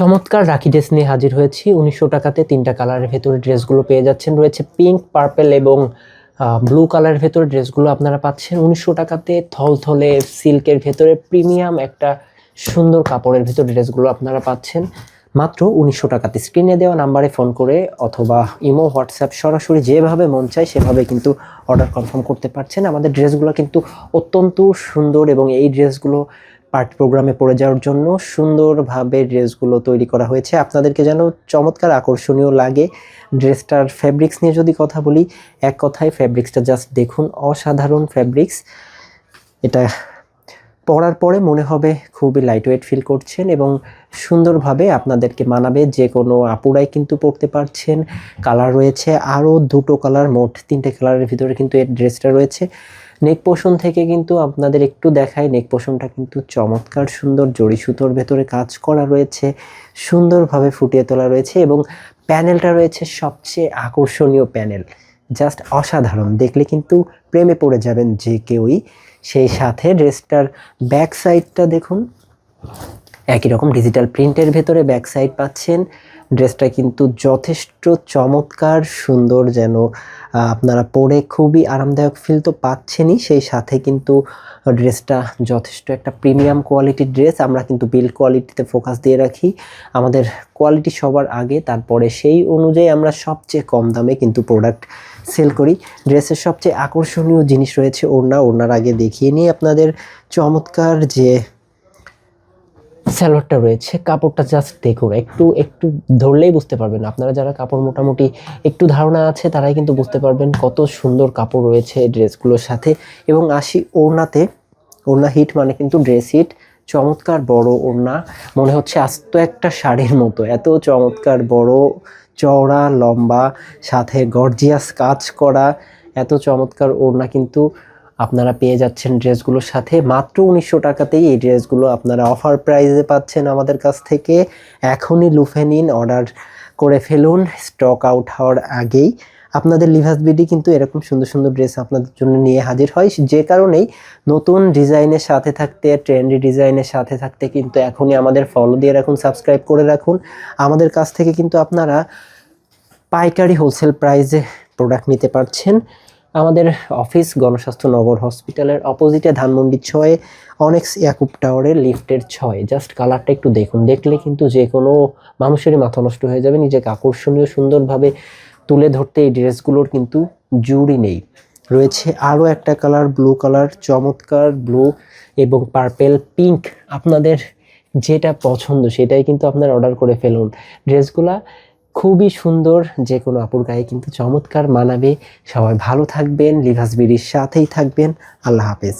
চমৎকার রাখি ড্রেস নিয়ে হাজির হয়েছি। উনিশশো টাকাতে তিনটা কালারের ভেতরে ড্রেসগুলো পেয়ে যাচ্ছেন। রয়েছে পিঙ্ক পার্পেল এবং ব্লু কালারের ভেতরে ড্রেসগুলো আপনারা পাচ্ছেন। উনিশশো টাকাতে থলথলে সিল্কের ভেতরে প্রিমিয়াম একটা সুন্দর কাপড়ের ভেতরে ড্রেসগুলো আপনারা পাচ্ছেন। মাত্র উনিশশো টাকাতে স্ক্রিনে দেওয়া নাম্বারে ফোন করে অথবা ইমো, হোয়াটসঅ্যাপ, সরাসরি যেভাবে মন চায় সেভাবে কিন্তু অর্ডার কনফার্ম করতে পারছেন। আমাদের ড্রেসগুলো কিন্তু অত্যন্ত সুন্দর এবং এই ড্রেসগুলো পার্টি প্রোগ্রামে পড়ে যাওয়ার জন্য সুন্দরভাবে ড্রেসগুলো তৈরি করা হয়েছে। আপনাদেরকে যেন চমৎকার আকর্ষণীয় লাগে। ড্রেসটার ফ্যাব্রিক্স নিয়ে যদি কথা বলি, এক কথায় ফ্যাব্রিক্সটা জাস্ট দেখুন, অসাধারণ ফ্যাব্রিক্স এটা পরার পরে মনে হবে খুবই লাইট ওয়েট ফিল করছেন এবং সুন্দরভাবে আপনাদেরকে মানাবে যে কোনো আপুরাই কিন্তু পরতে পারছেন। কালার রয়েছে আরও দুটো কালার মোট তিনটে কালারের ভিতরে কিন্তু এর ড্রেসটা রয়েছে। নেক পোষণ থেকে কিন্তু আপনাদের একটু দেখায় নেক পোষণটা কিন্তু চমৎকার সুন্দর জড়ি সুতোর ভেতরে কাজ করা রয়েছে, সুন্দরভাবে ফুটিয়ে তোলা রয়েছে এবং প্যানেলটা রয়েছে সবচেয়ে আকর্ষণীয় প্যানেল। জাস্ট অসাধারণ। দেখলে কিন্তু প্রেমে পড়ে যাবেন যে কেউই। সেই সাথে ড্রেসটার ব্যাক সাইডটা দেখুন। একই রকম ডিজিটাল প্রিন্টের ভেতরে ব্যাক সাইড পাচ্ছেন। ড্রেসটা কিন্তু যথেষ্ট চমৎকার, সুন্দর যেন আপনারা পরে খুবই আরামদায়ক ফিল তো পাচ্ছেনই। সেই সাথে কিন্তু ড্রেসটা যথেষ্ট একটা প্রিমিয়াম কোয়ালিটির ড্রেস আমরা কিন্তু বিল্ড কোয়ালিটিতে ফোকাস দিয়ে রাখি। আমাদের কোয়ালিটি সবার আগে। তারপরে সেই অনুযায়ী আমরা সবচেয়ে কম দামে কিন্তু প্রোডাক্ট সেল করি। ড্রেসের সবচেয়ে আকর্ষণীয় জিনিস রয়েছে ওড়না। ওড়নার আগে দেখিয়ে নিয়ে আপনাদের। চমৎকার যে স্যালোয়ারটা রয়েছে, কাপড়টা জাস্ট দেখুন একটু একটু ধরলেই বুঝতে পারবেন। আপনারা যারা কাপড় মোটামুটি একটু ধারণা আছে, তারাই কিন্তু বুঝতে পারবেন কত সুন্দর কাপড় রয়েছে ড্রেসগুলোর সাথে। এবং আসি ওড়নাতে, ওড়না হিট মানে কিন্তু ড্রেস হিট চমৎকার বড় ওড়না। মনে হচ্ছে আস্ত একটা শাড়ির মতো, এত চমৎকার বড়, চওড়া, লম্বা, সাথে গর্জিয়াস কাজ করা, এত চমৎকার ওড়না কিন্তু আপনারা পেয়ে যাচ্ছেন ড্রেসগুলোর সাথে। মাত্র উনিশশো টাকাতেই এই ড্রেসগুলো আপনারা অফার প্রাইসে পাচ্ছেন আমাদের কাছ থেকে। এখনই লুফে নিন অর্ডার করে ফেলুন স্টক আউট হওয়ার আগেই। আপনাদের লিভাস বিডি কিন্তু এরকম সুন্দর সুন্দর ড্রেস আপনাদের জন্য নিয়ে হাজির হয়। যে কারণেই নতুন ডিজাইনের সাথে থাকতে ট্রেন্ডি ডিজাইনের সাথে থাকতে কিন্তু এখনই আমাদের ফলো দিয়ে রাখুন সাবস্ক্রাইব করে রাখুন। আমাদের কাছ থেকে কিন্তু আপনারা পাইকারি হোলসেল প্রাইসে প্রোডাক্ট নিতে পারছেন। আমাদের অফিস গণস্বাস্থ্য নগর হসপিটালের অপোজিটে ধানমন্ডি ছয়ে অনেক্স ইয়াকুব টাওয়ারের লিফটের ছয়। জাস্ট কালারটা একটু দেখুন। দেখলে কিন্তু যে কোনো মানুষেরই মাথা নষ্ট হয়ে যাবে। নিজেকে আকর্ষণীয়, সুন্দরভাবে তুলে ধরতে এই ড্রেসগুলোর কিন্তু জুড়ি নেই। রয়েছে আরও একটা কালার ব্লু কালার চমৎকার ব্লু এবং পার্পেল পিঙ্ক আপনাদের যেটা পছন্দ, সেটাই কিন্তু আপনারা অর্ডার করে ফেলুন। ড্রেসগুলা খুবই সুন্দর, যে কোনো আপুর গায়ে কিন্তু চমৎকার মানাবে। সবাই ভালো থাকবেন, লিভাস বিড়ির সাথেই থাকবেন। আল্লাহ হাফেজ।